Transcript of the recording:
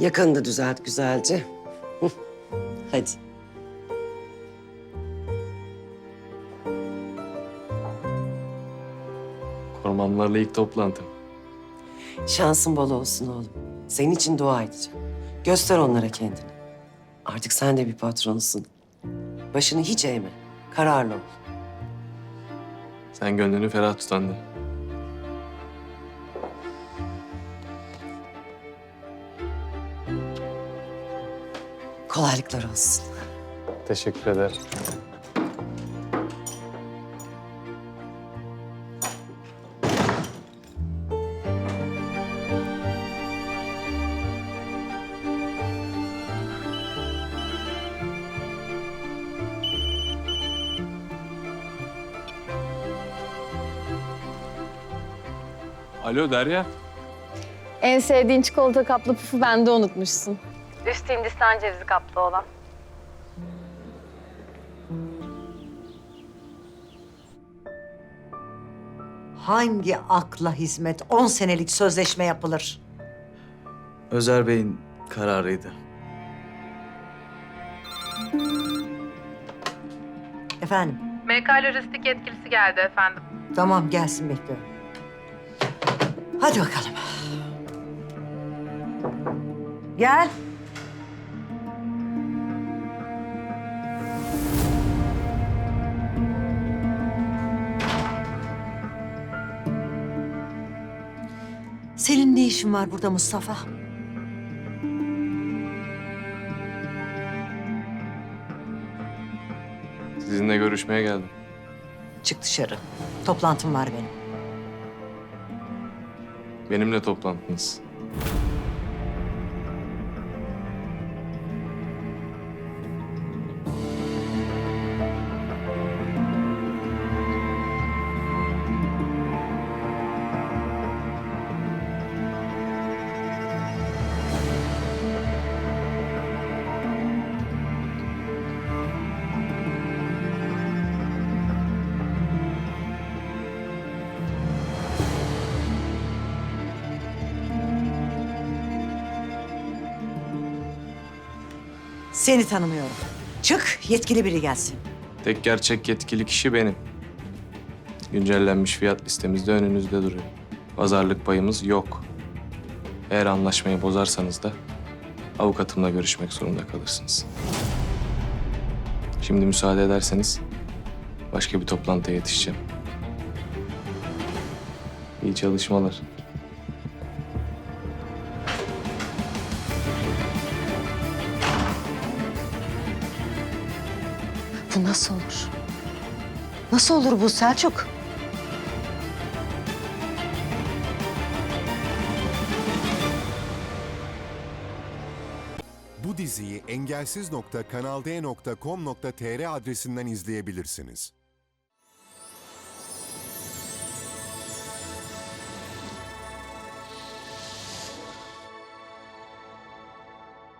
Yakanı da düzelt güzelce. Hadi. Kormanlarla ilk toplantım. Şansın bol olsun oğlum. Senin için dua edeceğim. Göster onlara kendini. Artık sen de bir patronsun. Başını hiç eğme. Kararlı ol. Sen gönlünü ferah tut Kolaylıklar olsun. Teşekkür ederim. Alo Derya. En sevdiğin çikolata kaplı pufu bende unutmuşsun. Üstü Hindistan cevizi kaplı olan. Hangi akla hizmet 10 senelik sözleşme yapılır? Özer Bey'in kararıydı. Efendim, MK Lojistik yetkilisi geldi efendim. tamam gelsin bekliyorum. Hadi bakalım. Gel. Senin ne işin var burada Mustafa? Sizinle görüşmeye geldim. Çık dışarı. Toplantım var benim. Benimle toplantınız. Seni tanımıyorum. Çık, yetkili biri gelsin. Tek gerçek yetkili kişi benim. Güncellenmiş fiyat listemizde önünüzde duruyor. Pazarlık payımız yok. Eğer anlaşmayı bozarsanız da avukatımla görüşmek zorunda kalırsınız. Şimdi müsaade ederseniz başka bir toplantıya yetişeceğim. İyi çalışmalar. Bu nasıl olur? Nasıl olur bu Selçuk? Bu diziyi engelsiz.kanalde.com.tr adresinden izleyebilirsiniz.